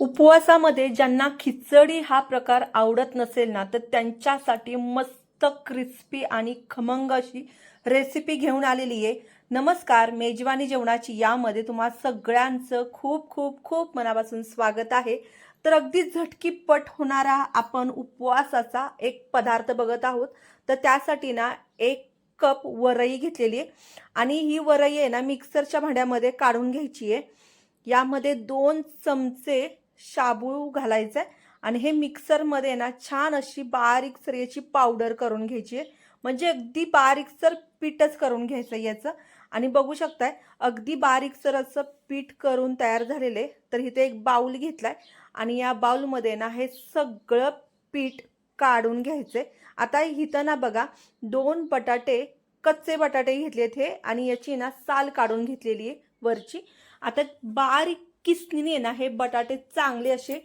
उपवासामध्ये ज्यांना खिचडी हा प्रकार आवडत नसेल ना तर त्यांच्यासाठी मस्त क्रिस्पी आणि खमंग अशी रेसिपी घेऊन आलेली आहे. नमस्कार मेजवानी जेवणाची यामध्ये तुम्हा सगळ्यांचं खूप खूप खूप मनापासून स्वागत आहे. तर अगदी झटकीपट होणारा आपण उपवासाचा एक पदार्थ बघत आहोत. तर त्यासाठी ना एक कप वरई घेतलेली आहे. आणि ही वरई आहे ना मिक्सरच्या भांड्यामध्ये काढून घ्यायची आहे. यामध्ये दोन चमचे शाबू घालायचं आहे आणि हे मिक्सरमध्ये ना छान अशी बारीक सर याची पावडर करून घ्यायची आहे. म्हणजे अगदी बारीक सर पीठच करून घ्यायचं याचं. आणि बघू शकताय अगदी बारीक सर असं पीठ करून तयार झालेले तर इथे एक बाऊल घेतलाय. आणि या बाऊलमध्ये ना हे सगळं पीठ काढून घ्यायचे आता इथं ना बघा दोन बटाटे कच्चे बटाटे घेतलेत हे. आणि याची ना साल काढून घेतलेली आहे वरची. आता बारीक किसनीने ना हे बटाटे चांगले असे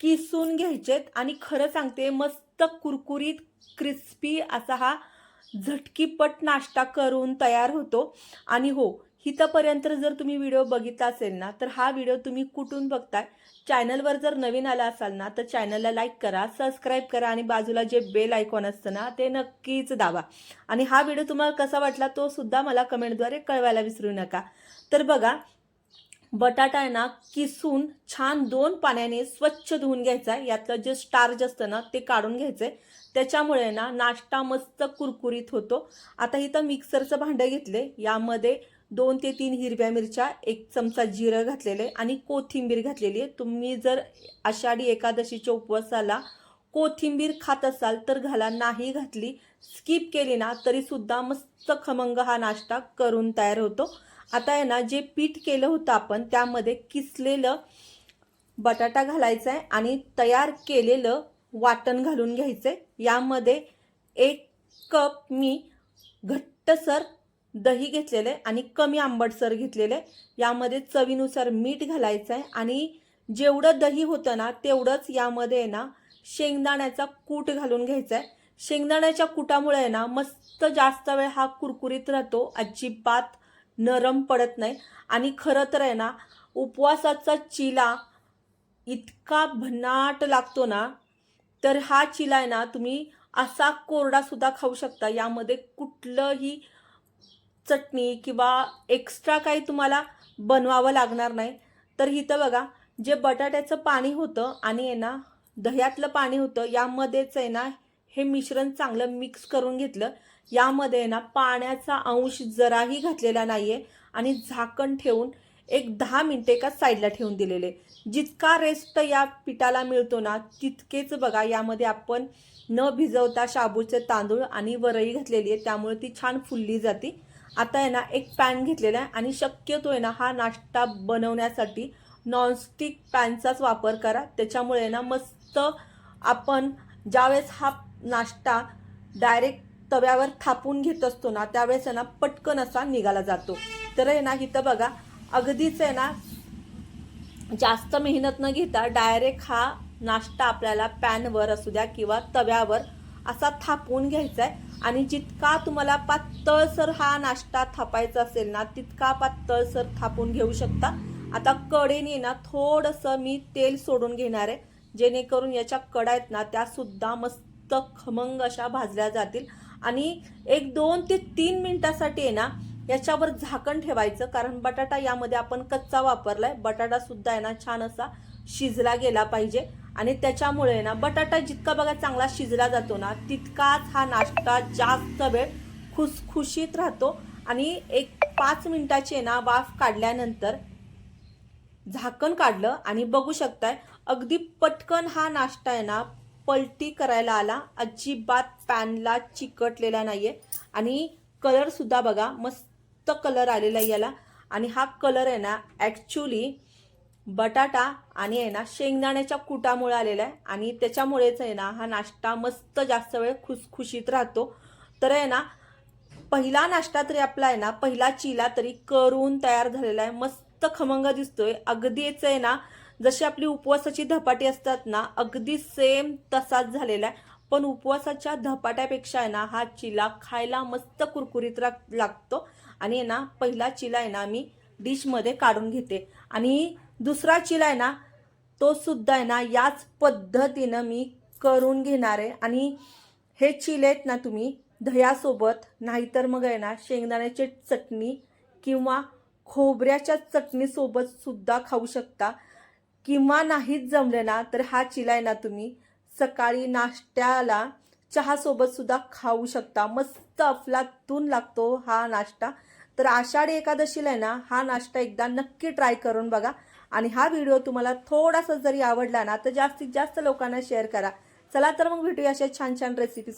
किसून घ्यायचेत. आणि खरं सांगते मस्त कुरकुरीत क्रिस्पी असा हा झटकीपट नाश्ता करून तयार होतो. आणि हो इथंपर्यंत जर तुम्ही व्हिडिओ बघितला असेल ना तर हा व्हिडिओ तुम्ही कुठून बघताय? चॅनलवर जर नवीन आला असाल ना तर चॅनलला लाईक करा सबस्क्राईब करा आणि बाजूला जे बेल आयकॉन असतं ना ते नक्कीच दाबा. आणि हा व्हिडिओ तुम्हाला कसा वाटला तो सुद्धा मला कमेंटद्वारे कळवायला विसरू नका. तर बघा बटाटा आहे ना किसून छान दोन पाण्याने स्वच्छ धुवून घ्यायचा आहे. यातलं जे स्टार्च असतं ना ते काढून घ्यायचं आहे त्याच्यामुळे ना नाश्ता मस्त कुरकुरीत होतो. आता इथं मिक्सरचं भांडं घेतले यामध्ये दोन ते तीन हिरव्या मिरच्या एक चमचा जिरं घातलेलं आहे आणि कोथिंबीर घातलेली आहे. तुम्ही जर आषाढी एकादशीच्या उपवासाला कोथिंबीर खात असाल तर घाला. नाही घातली स्किप केली ना तरीसुद्धा मस्त खमंग हा नाश्ता करून तयार होतो. आता आहे ना जे पीठ केलं होतं आपण त्यामध्ये किसलेलं बटाटा घालायचा आहे आणि तयार केलेलं वाटण घालून घ्यायचं आहे यामध्ये एक कप मी घट्टसर दही घेतलेलं आहे आणि कमी आंबटसर घेतलेलं आहे यामध्ये चवीनुसार मीठ घालायचं आहे आणि जेवढं दही होतं ना तेवढंच यामध्ये आहे ना शेंगदाण्याचा कूट घालून घ्यायचा आहे शेंगदाण्याच्या कुटामुळे आहे ना मस्त जास्त वेळ हा कुरकुरीत राहतो. अजिबात नरम पडत नाही. आणि खरं तर आहे ना उपवासाचा चिला इतका भन्नाट लागतो ना तर हा चिला आहे ना तुम्ही असा कोरडा सुद्धा खाऊ शकता. यामध्ये कुठलंही चटणी किंवा एक्स्ट्रा काही तुम्हाला बनवावं लागणार नाही. तर इथं बघा जे बटाट्याचं पाणी होतं आणि आहे ना दह्यातलं पाणी होतं यामध्येच आहे ना हे मिश्रण चांगलं मिक्स करून घेतलं. यामध्ये आहे ना पाण्याचा अंश जराही घातलेला नाही आहे आणि झाकण ठेवून एक दहा मिनटे एका साईडला ठेवून दिलेले. जितका रेस्ट या पिठाला मिळतो ना तितकेच बघा यामध्ये आपण न भिजवता शाबूचे तांदूळ आणि वरई घातलेली आहे. त्यामुळे ती छान फुलली जाते. आता आहे ना एक पॅन घेतलेला आहे आणि शक्यतो आहे ना हा नाश्ता बनवण्यासाठी नॉनस्टिक पॅनचाच वापर करा. त्याच्यामुळे ना मस्त आपण ज्यावेळेस हा नाश्ता डायरेक्ट तव्यावर थापून घेत असतो ना त्यावेळेस आहे ना पटकन असा निघाला जातो. तर आहे ना इथं बघा अगदीच आहे ना जास्त मेहनत न घेता डायरेक्ट हा नाश्ता आपल्याला पॅनवर असू द्या किंवा तव्यावर असा थापून घ्यायचा आहे. आणि जितका तुम्हाला पातळसर हा नाश्ता थापायचा असेल ना तितका पातळसर थापून घेऊ शकता. आता कडेने ना थोडंसं मी तेल सोडून घेणार आहे. जेणेकरून याच्या कडा आहेत ना त्या सुद्धा मस्त खमंग अशा भाजल्या जातील. आणि एक दोन ते तीन मिनिटासाठी आहे ना याच्यावर झाकण ठेवायचं. कारण बटाटा यामध्ये आपण कच्चा वापरलाय. बटाटा सुद्धा आहे ना छान असा शिजला गेला पाहिजे. आणि त्याच्यामुळे ना बटाटा जितका बघा चांगला शिजला जातो ना तितकाच हा नाश्ता जास्त वेळ खुसखुशीत राहतो. आणि एक पाच मिनिटाची आहे ना वाफ काढल्यानंतर झाकण काढलं. आणि बघू शकताय अगदी पटकन हा नाश्ता आहे ना पलटी करायला आला. अजिबात पॅनला चिकटलेला नाहीये. आणि कलर सुद्धा बघा मस्त कलर आलेला आहे याला. आणि हा कलर आहे ना ॲक्च्युली बटाटा आणि आहे ना शेंगदाण्याच्या कुटामुळे आलेला आहे. आणि त्याच्यामुळेच आहे ना हा नाश्ता मस्त जास्त वेळ खुसखुशीत राहतो. तर आहे ना पहिला नाश्ता तरी आपला आहे ना पहिला चिला तरी करून तयार झालेला आहे. मस्त मस्त खमंग दिसतोय. अगदीच आहे ना जशी आपली उपवासाची धपाटी असतात ना अगदी सेम तसाच झालेला आहे. पण उपवासाच्या धपाट्यापेक्षा आहे ना हा चिला खायला मस्त कुरकुरीत रा- लागतो. आणि आहे ना पहिला चिला आहे ना मी डिशमध्ये काढून घेते. आणि दुसरा चिला आहे ना तो सुद्धा आहे ना याच पद्धतीनं मी करून घेणार आहे. आणि हे चिले आहेत ना तुम्ही दह्यासोबत नाहीतर मग आहे ना शेंगदाण्याची चटणी किंवा खोबऱ्याच्या चटणीसोबत सुद्धा खाऊ शकता. किंवा नाहीच जमले ना तर हा चिला आहे ना तुम्ही. सकाळी नाश्त्याला चहासोबत सुद्धा खाऊ शकता. मस्त अफलातून लागतो हा नाश्ता. तर आषाढी एकादशीला आहे ना हा नाश्ता एकदा नक्की ट्राय करून बघा. आणि हा व्हिडिओ तुम्हाला थोडासा जरी आवडला ना तर जास्तीत जास्त लोकांना शेअर करा. चला तर मग भेटूया अशा छान छान रेसिपी